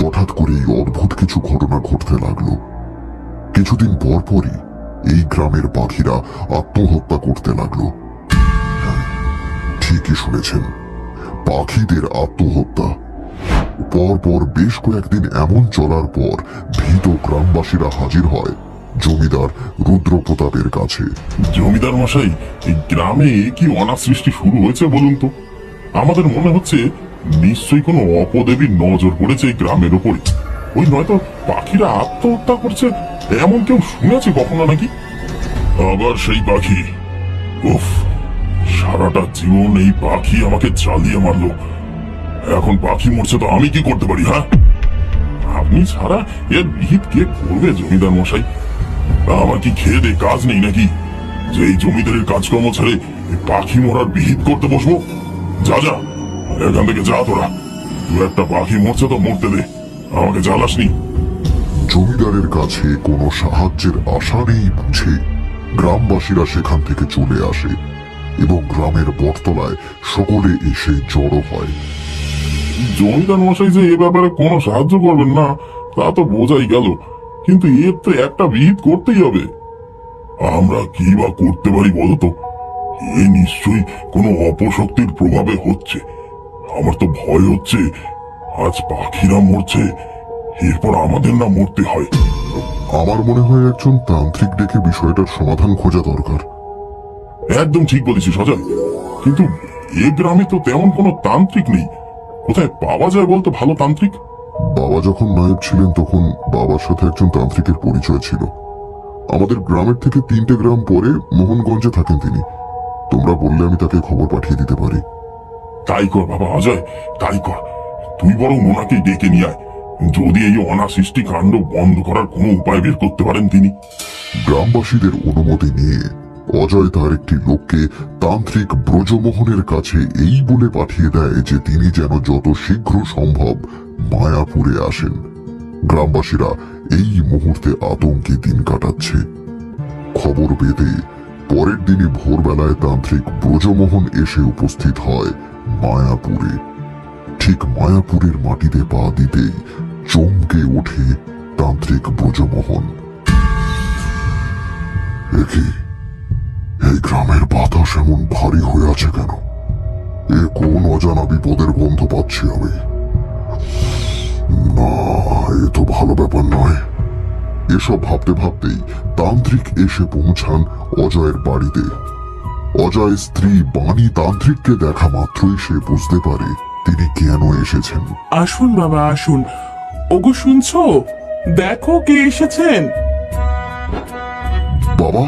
হঠাৎ করে এই অদ্ভুত কিছু ঘটনা ঘটতে লাগল। কিছুদিন পর পরই এই গ্রামের পাখিরা আত্মহত্যা করতে লাগল। ঠিকই শুনেছেন, পাখিদের আত্মহত্যা। পর পর বেশ কয়েকদিন এমন চলার পর ভীত গ্রামবাসীরা হাজির হয় জমিদার রুদ্র প্রতাপের কাছে। জমিদার মশাই গ্রামে কি অনাসৃষ্টি শুরু হয়েছে বলুন তো? আমাদের মনে হচ্ছে নিশ্চয়ই কোনো অপদেবীর নজর পড়েছে এই গ্রামের উপরে। ওই নয়তো পাখিরা আত্মহত্যা করছে, এমন কেউ শুনেছে কখনো নাকি? আবার সেই পাখি। উফ, সারাটা জীবন এই পাখি আমাকে জ্বালিয়ে মারলো। এখন পাখি মরছে তো আমি কি করতে পারি হ্যাঁ? আপনি ছাড়া এর বিহিত কে করবে জমিদার মশাই? আমার কি খেয়ে দে কাজ নেই নাকি? যে এই জমিদারের কাজকর্ম ছেড়ে পাখি মরার বিহিত করতে বসবো? যা যা। এখান থেকে যা তোরা। দু একটা পাখি মরছে তো মরতে দে। আমাকে জ্বালাসনি। জমিদারের কাছে কোনো সাহায্যের আশা নেই বুঝে গ্রামবাসীরা সেখান থেকে চলে আসে এবং গ্রামের বটতলায় সকলে এসে জড়ো হয়। জমিদার মশাই যে এ ব্যাপারে কোনো সাহায্য করবেন না তা তো বোঝাই গেল। কিন্তু এর তো একটা বিহিত করতেই হবে। আমরা কি বা করতে পারি বলতো? এ নিশ্চয়ই কোনো অপশক্তির প্রভাবে হচ্ছে। আমার তো ভয় হচ্ছে। আজ পাখিরা মরছে। এরপর আমাদের না মরতে হয়। আমার মনে হয় একজন তান্ত্রিক ডেকে বিষয়টার সমাধান খোঁজা দরকার। একদম ঠিক বলেছিস অজয় কিন্তু এ গ্রামে তো তেমন কোনো তান্ত্রিক নেই। কোথায় পাওয়া যায় বলতো ভালো তান্ত্রিক? বাবা যখন নায়ক ছিলেন তখন বাবার সাথে একজন তান্ত্রিকের পরিচয় ছিল। আমাদের গ্রামের থেকে তিনটে গ্রাম পরে মোহনগঞ্জে থাকেন তিনি। তোমরা বললে আমি তাকে খবর পাঠিয়ে দিতে পারি। তাই কর, বাবা, অজয়, তাই কর। তুই বরং ওনাকে ডেকে নিয়ে আয়। যদি এই অনাসৃষ্টি কাণ্ড বন্ধ করার কোনো উপায় বের করতে পারেন তিনি। গ্রামবাসীদের অনুমতি নিয়ে অজয় তার একটি লোককে তান্ত্রিক ব্রজমোহনের কাছে এই বলে পাঠিয়ে দেয় যে তিনি যেন যত শীঘ্র সম্ভব মায়াপুরে আসেন। গ্রামবাসীরা এই মুহূর্তে আতঙ্কে দিন কাটাচ্ছে। খবর পেতে পরের দিনই ভোরবেলায় তান্ত্রিক ব্রজমোহন এসে উপস্থিত হয়। মায়াপুরে। ঠিক মায়াপুরের মাটিতে পা দিতেই চমকে ওঠে তান্ত্রিক ব্রজমোহন। একি, এই গ্রামের বাতাস এমন ভারী হয়ে আছে কেন? এ কোন অজানা বিপদের গন্ধ পাচ্ছি আমি? না, এ তো ভালো ব্যাপার নয়। এসব ভাবতে ভাবতেই তান্ত্রিক এসে পৌঁছান অজয়ের বাড়িতে। অজয় স্ত্রী বাণী তান্ত্রিককে দেখা মাত্রই সে বুঝতে পারে তিনি কেন এসেছেন। আসুন বাবা আসুন। ওগো শুনছো? দেখো কে এসেছেন। বাবা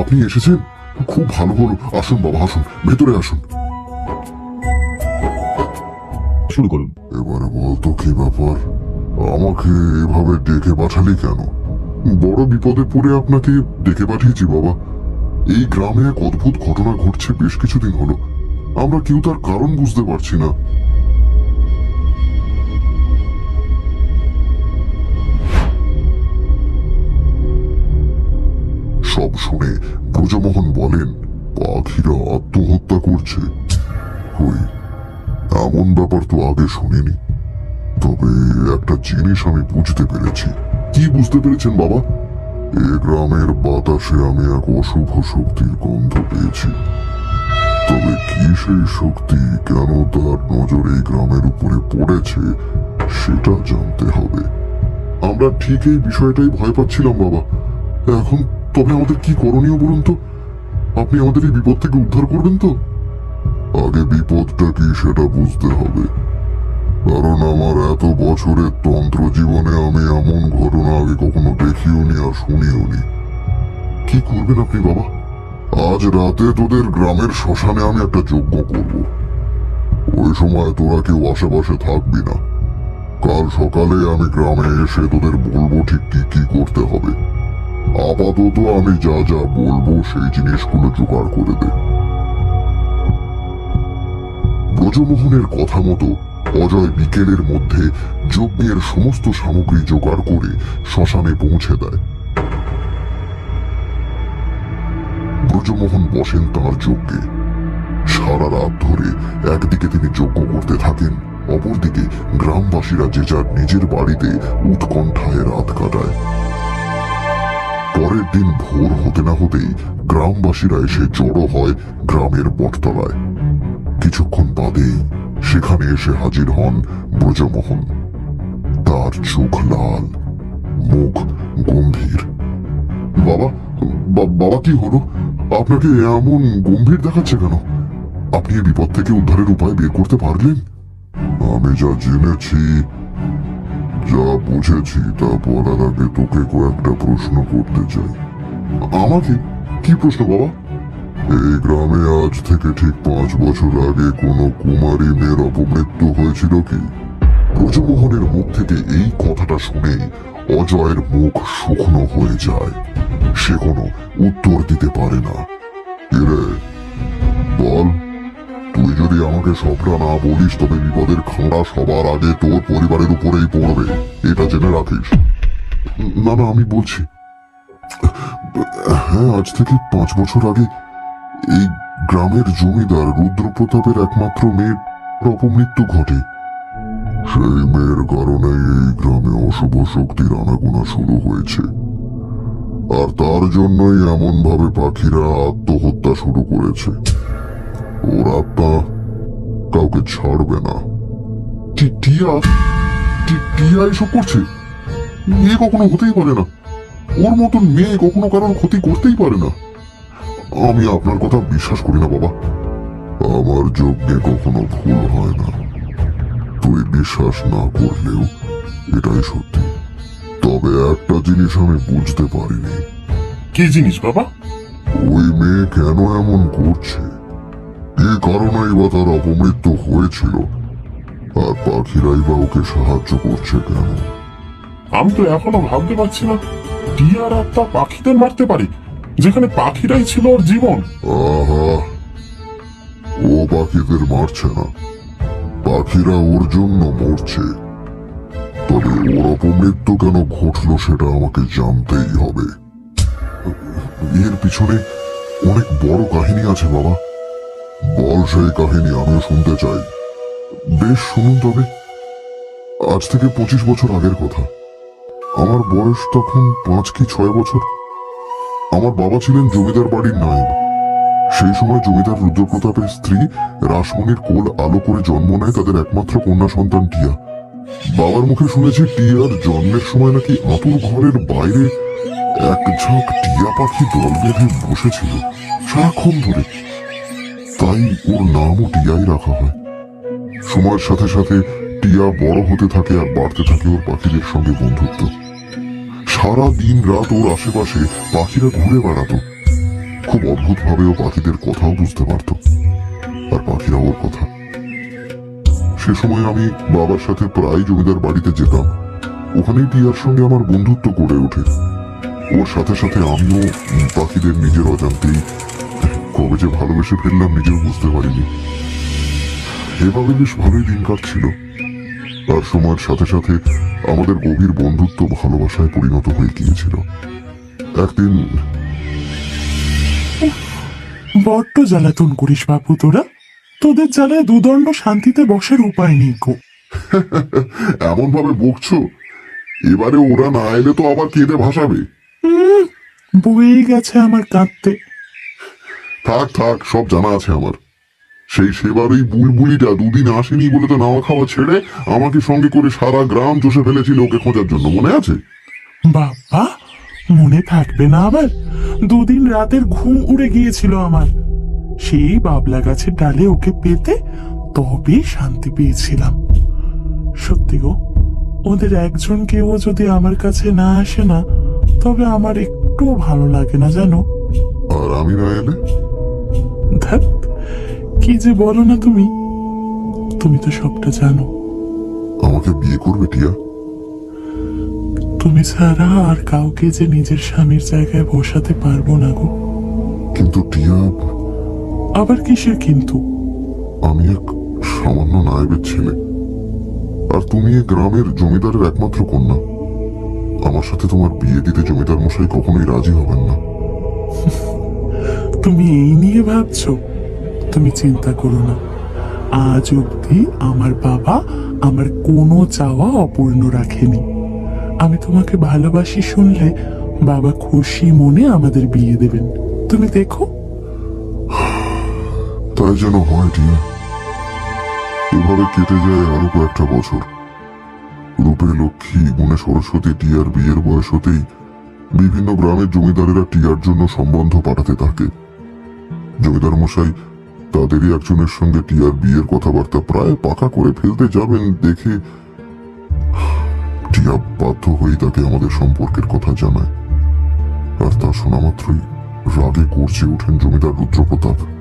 আপনি এসেছেন? খুব ভালো হলো। আসুন বাবা আসুন। ভেতরে আসুন। শুরু করুন। এবারে বলতো কি ব্যাপার? আমাকে এভাবে ডেকে পাঠালি কেন? বড় বিপদে পড়ে আপনাকে ডেকে পাঠিয়েছি বাবা। এই গ্রামে এক অদ্ভুত ঘটনা ঘটছে বেশ কিছুদিন হলো। আমরা কেউ তার কারণ বুঝতে পারছি না। সব শুনে ব্রজমোহন বলেন, পাখিরা আত্মহত্যা করছে। কই এমন ব্যাপার তো আগে শুনিনি। তবে একটা জিনিস আমি বুঝতে পেরেছি। কি বুঝতে পেরেছেন বাবা? এ গ্রামের বাতাসে আমি এক অশুভ শক্তির গন্ধ পেয়েছি। তবে কি সেই শক্তি কেন তার নজর এই গ্রামের উপরে পড়েছে, সেটা জানতে হবে। আমরা ঠিক এই বিষয়টাই ভয় পাচ্ছিলাম, বাবা। এখন তবে আমাদের কি করণীয় বলুন তো? আপনি আমাদের এই বিপদ থেকে উদ্ধার করবেন তো? আগে বিপদটা কি সেটা বুঝতে হবে। কারণ আমার এত বছরের তন্ত্র জীবনে আমি এমন ঘটনা আগে কখনো দেখিও নি আর শুনিও নি কি করবেন আপনি, বাবা? আজ রাতে তোদের গ্রামের শ্মশানে আমি একটা যজ্ঞ করব। ওই সময় তোরা কেউ আশেপাশে থাকবি না। কাল সকালে আমি গ্রামে এসে তোদের বলব ঠিক কি কি করতে হবে। আপাতত আমি যা যা বলব সেই জিনিসগুলো জোগাড় করে দে। ব্রজমোহনের কথা মতো অজয় বিকেলের মধ্যে যজ্ঞের সমস্ত সামগ্রী জোগাড় করে শ্মশানে পৌঁছে দেয়। ব্রজমোহন বসেন তার যজ্ঞে। সারা রাত ধরে একদিকে তিনি যজ্ঞ করতে থাকেন, অপরদিকে গ্রামবাসীরা যে যার নিজের বাড়িতে উৎকণ্ঠায় রাত কাটায়। পরের দিন ভোর হতে না হতেই গ্রামবাসীরা এসে জড়ো হয় গ্রামের বটতলায়। কিছুক্ষণ বাদেই সেখানে এসে হাজির হন ব্রজমোহন। তার চোখ লাল, মুখ গম্ভীর। বাবা বাবা কি হলো? আপনাকে এমন গম্ভীর দেখাচ্ছে কেন? আপনি বিপদ থেকে উদ্ধারের উপায় বের করতে পারলেন? আমি যা জেনেছি, যা বুঝেছি তা বলার আগে তোকে কয়েকটা প্রশ্ন করতে চাই। আমাকে? কি প্রশ্ন, বাবা? এই গ্রামে আজ থেকে ঠিক পাঁচ বছর আগে কোনো কুমারী মেয়ের অপমৃত্যু হয়েছিল কি? ব্রজমোহনের মুখ থেকে এই কথাটা শুনে অজয়ের মুখ শুকনো হয়ে যায়। সে কোনো উত্তর দিতে পারে না। এরে, বল, তুই যদি আমাকে সবটা না বলিস, তবে বিপদের খাঁড়া সবার আগে তোর পরিবারের উপরেই পড়বে। এটা জেনে রাখিস। না না, আমি বলছি। হ্যাঁ আজ থেকে পাঁচ বছর আগে এই গ্রামের জমিদার রুদ্রপ্রতাপের একমাত্র মেয়ের অপমৃত্যু ঘটে। সেই মেয়ের কারণে এই গ্রামে অশুভ শক্তির আনাগোনা শুরু হয়েছে। আর তার জন্যই এমন ভাবে পাখিরা আত্মহত্যা শুরু করেছে। ওর আত্মা কাউকে ছাড়বে না। টিয়া এসব করছে? মেয়ে কখনো হতেই পারে না। ওর মতন মেয়ে কখনো কারোর ক্ষতি করতেই পারে না। আমি আপনার কথা বিশ্বাস করি না বাবা। আমার যজ্ঞে কখনো ভুল হয় না। তুই বিশ্বাস না করলেও এটাই সত্যি। তবে একটা জিনিস আমি বুঝতে পারিনি। কি জিনিস বাবা? ওই মেয়ে কেন এমন করছে? কি কারণেই বা তার অপমৃত্যু হয়েছিল। আর পাখিরাই বা ওকে সাহায্য করছে কেন? আমি তো এখনও ভাবতে পারছি না। টিয়ার আত্মা পাখিদের মারতে পারে। যেখানে পাখিরাই ছিল ওর জীবন। আহা, ও পাখিদের মারছে না। পাখিরা ওর জন্য মরছে। তবে ওর অপমৃত্যু কেন ঘটলো সেটা আমাকে জানতেই হবে। এর পিছনে অনেক বড় কাহিনী আছে, বাবা। বল সেই কাহিনী, আমিও শুনতে চাই। বেশ, শুনুন তবে। আজ থেকে পঁচিশ বছর আগের কথা। আমার বয়স তখন পাঁচ কি ছয় বছর? আমার বাবা ছিলেন জমিদার বাড়ির নায়েব। সেই সময় জমিদার রুদ্রপ্রতাপের স্ত্রী রাসমণির কোল আলো করে জন্ম নেয় তাদের একমাত্র কন্যা সন্তান টিয়া। বাবার মুখে শুনেছি টিয়ার জন্মের সময় নাকি আতুর ঘরের বাইরে এক ঝাঁক টিয়া পাখি দল বেঁধে বসেছিল সারাক্ষণ ধরে। তাই ওর নামও টিয়াই রাখা হয়। সময়ের সাথে সাথে টিয়া বড় হতে থাকে আর বাড়তে থাকে ওর পাখিদের সঙ্গে বন্ধুত্ব। সারা দিন রাত ওর আশেপাশে পাখিরা ঘুরে বেড়াতো। খুব অদ্ভুত ভাবে ও পাখিদের কথাও বুঝতে পারত। আর পাখিরা ওর কথা। সে সময় আমি বাবার সাথে প্রায় জমিদার বাড়িতে যেতাম। ওখানেই টিয়ার সঙ্গে আমার বন্ধুত্ব গড়ে ওঠে। ওর সাথে সাথে আমিও পাখিদের নিজের অজান্তেই কবে যে ভালোবেসে ফেললাম নিজেও বুঝতে পারিনি। এভাবে বেশ ভালোই দিন কাটছিল। আর সময়ের সাথে সাথে আমাদের গভীর বন্ধুত্ব ভালোবাসায় পরিণত হয়ে গিয়েছিল। একদিন বড্ড জ্বালাতন করিস বাপু তোরা। তোদের জ্বালায় দুদণ্ড শান্তিতে বসার উপায় নেই গো। এমন ভাবে বকছো? এবারে ওরা না এলে তো আবার কেঁদে ভাসাবে। বয়েই গেছে আমার কাঁদতে। থাক থাক সব জানা আছে আমার। সেই সেবার ওই বুলবুলিটা দুদিন আসেনি বলে তো নাওয়া খাওয়া ছেড়ে আমাকে সঙ্গে করে সারা গ্রাম চষে ফেলেছিল ওকে খোঁজার জন্য মনে আছে? বাবা মনে থাকবে না আবার। দুদিন রাতের ঘুম উড়ে গিয়েছিল আমার। সেই বাবলা গাছের ডালে ওকে পেতে তবে শান্তি পেয়েছিলাম। সত্যি গো ওদের একজন কেউ যদি আমার কাছে না আসে না তবে আমার একটুও ভালো লাগে না জানো? আর আমি না এলে ধ্যাত কি যে বলো না তুমি? তুমি তো সবটা জানো। আমাকে বিয়ে করবে টিয়া? তুমি ছাড়া আর কাউকে যে নিজের স্বামীর জায়গায় বসাতে পারব না গো। কিন্তু টিয়া আবার কিসের কিন্তু? আমি এক সামান্য নায়েবের ছেলে। আর তুমি এ গ্রামের জমিদারের একমাত্র কন্যা। আমার সাথে তোমার বিয়ে দিতে জমিদার মশাই কখনোই রাজি হবেন না। তুমি এই নিয়ে ভাবছ? তুমি চিন্তা করো না। আজ অবধি আমার বাবা আমার কোনো চাওয়া অপূর্ণ রাখেনি। আমি তোমাকে ভালোবাসি শুনলে বাবা খুশি মনে আমাদের বিয়ে দেবেন। তুমি দেখো। তাই যেন হয় টিয়া এভাবে কেটে যায় আরও কয়েকটা বছর। রূপে লক্ষ্মী গুণে সরস্বতী, টিয়ার বিয়ের বয়স হতেই বিভিন্ন গ্রামের জমিদারেরা টিয়ার জন্য সম্বন্ধ পাঠাতে থাকে। জমিদার মশাই তাদেরই একজনের সঙ্গে টিয়ার বিয়ের কথাবার্তা প্রায় পাকা করে ফেলতে যাবেন দেখে টিয়া বাধ্য হয়ে তাকে আমাদের সম্পর্কের কথা জানায়। আর তা শোনা মাত্রই রাগে করছে ওঠেন জমিদার রুদ্রপ্রতাপ।